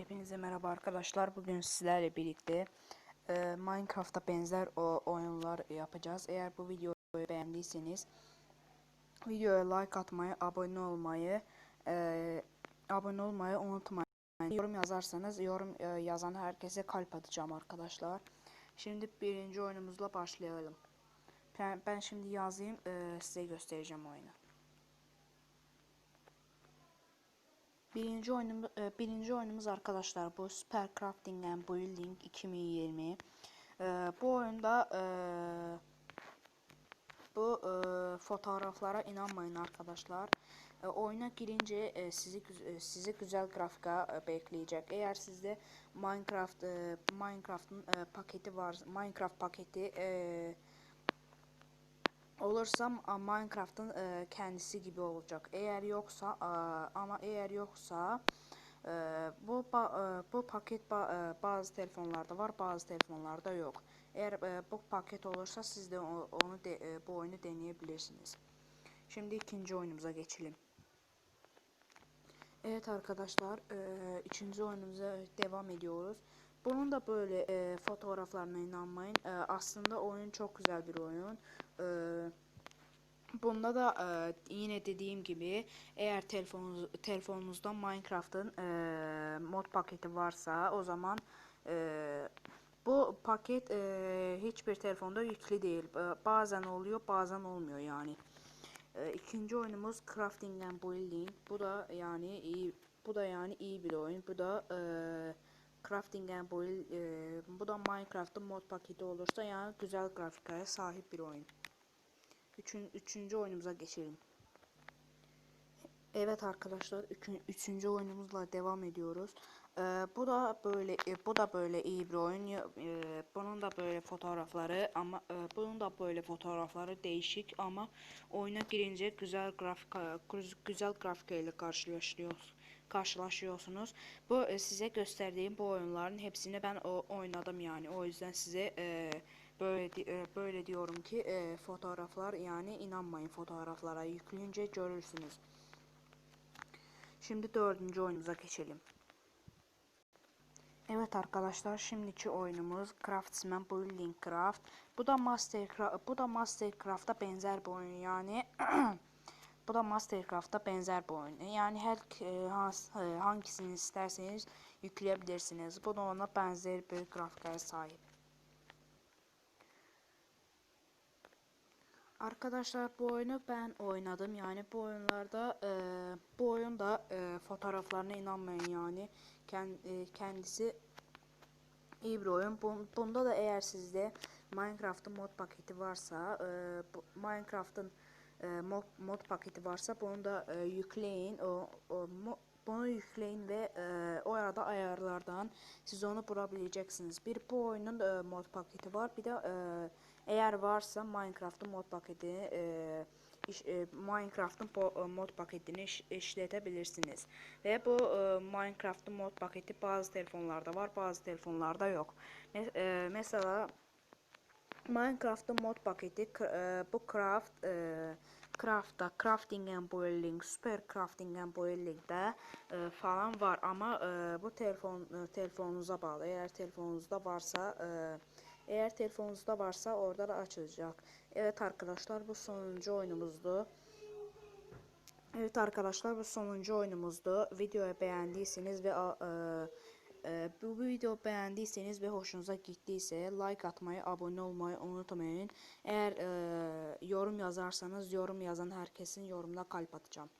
Hepinize merhaba arkadaşlar. Bugün sizlerle birlikte e, Minecraft'a benzer o oyunlar yapacağız. Eğer bu videoyu beğendiyseniz videoya like atmayı, abone olmayı, e, abone olmayı unutmayın. Yorum yazarsanız yorum e, yazan herkese kalp atacağım arkadaşlar. Şimdi birinci oyunumuzla başlayalım. Ben, ben şimdi yazayım, e, size göstereceğim oyunu. Birinci oyunumuz, birinci oyunumuz arkadaşlar bu Super Crafting and Building 2020. E, bu oyunda e, bu e, fotoğraflara inanmayın arkadaşlar. E, oyuna girince e, sizi e, sizi güzel grafika e, bekleyecek. Eğer sizde Minecraft e, Minecraft'ın e, paketi var, Minecraft paketi e, olursam Minecraft'ın e, kendisi gibi olacak. Eğer yoksa e, ama eğer yoksa e, bu ba, e, bu paket ba, e, bazı telefonlarda var, bazı telefonlarda yok. Eğer e, bu paket olursa siz de onu de, e, bu oyunu deneyebilirsiniz. Şimdi ikinci oyunumuza geçelim. Evet arkadaşlar, e, üçüncü oyunumuza devam ediyoruz. Bunun da böyle e, fotoğraflarına inanmayın. E, aslında oyun çok güzel bir oyun. E, bunda da e, yine dediğim gibi eğer telefonunuz, telefonunuzda Minecraft'ın e, mod paketi varsa o zaman e, bu paket e, hiçbir telefonda yüklü değil. E, bazen oluyor bazen olmuyor yani. E, ikinci oyunumuz Crafting and Building. Bu da yani iyi bu da yani iyi bir oyun. Bu da eee Crafting and Build e, bu da Minecraft'ın mod paketi olursa yani güzel grafikaya sahip bir oyun. Üçün, üçüncü oyunumuza geçelim. Evet arkadaşlar üçün, üçüncü oyunumuzla devam ediyoruz. Ee, bu da böyle e, bu da böyle iyi bir oyun. E, bunun da böyle fotoğrafları ama e, bunun da böyle fotoğrafları değişik ama oyuna girince güzel grafik güzel grafik ile karşılaşıyoruz karşılaşıyorsunuz. Bu e, size gösterdiğim bu oyunların hepsini ben o, oynadım yani. O yüzden size e, böyle e, böyle diyorum ki e, fotoğraflar yani inanmayın fotoğraflara yükleyince görürsünüz. Şimdi dördüncü oyunumuza geçelim. Evet arkadaşlar şimdiki oyunumuz Craftsman Building Craft. Bu da Mastercraft bu da Mastercraft'a benzer bir oyun yani Bu da Mastercraft'a benzer bir oyun. Yani her e, e, hangisini isterseniz yükleyebilirsiniz. Bu da ona benzer bir grafiklere sahip. Arkadaşlar bu oyunu ben oynadım. Yani bu oyunlarda e, bu oyunda e, fotoğraflarına inanmayın yani. kendisi iyi bir oyun. Bunda da eğer sizde Minecraft'ın mod paketi varsa e, Minecraft'ın e, mod, mod paketi varsa bunu da e, yükleyin. O, o mo, bunu yükleyin ve e, o arada ayarlardan siz onu bulabileceksiniz. Bir bu oyunun e, mod paketi var. Bir de e, eğer varsa Minecraft'ın mod paketini e, e, Minecraft'ın e, mod paketini iş, işletebilirsiniz. Ve bu e, Minecraft'ın mod paketi bazı telefonlarda var, bazı telefonlarda yok. Me e, mesela Minecraft'ın mod paketi e, bu craft e, craft'ta crafting and building super crafting and building'de e, falan var. Ama e, bu telefon e, telefonunuza bağlı. Eğer telefonunuzda varsa e, eğer telefonunuzda varsa orada da açılacak. Evet arkadaşlar bu sonuncu oyunumuzdu. Evet arkadaşlar bu sonuncu oyunumuzdu. Videoyu beğendiyseniz ve e, ee, bu video beğendiyseniz ve hoşunuza gittiyse like atmayı, abone olmayı unutmayın. Eğer e, yorum yazarsanız yorum yazan herkesin yorumuna kalp atacağım.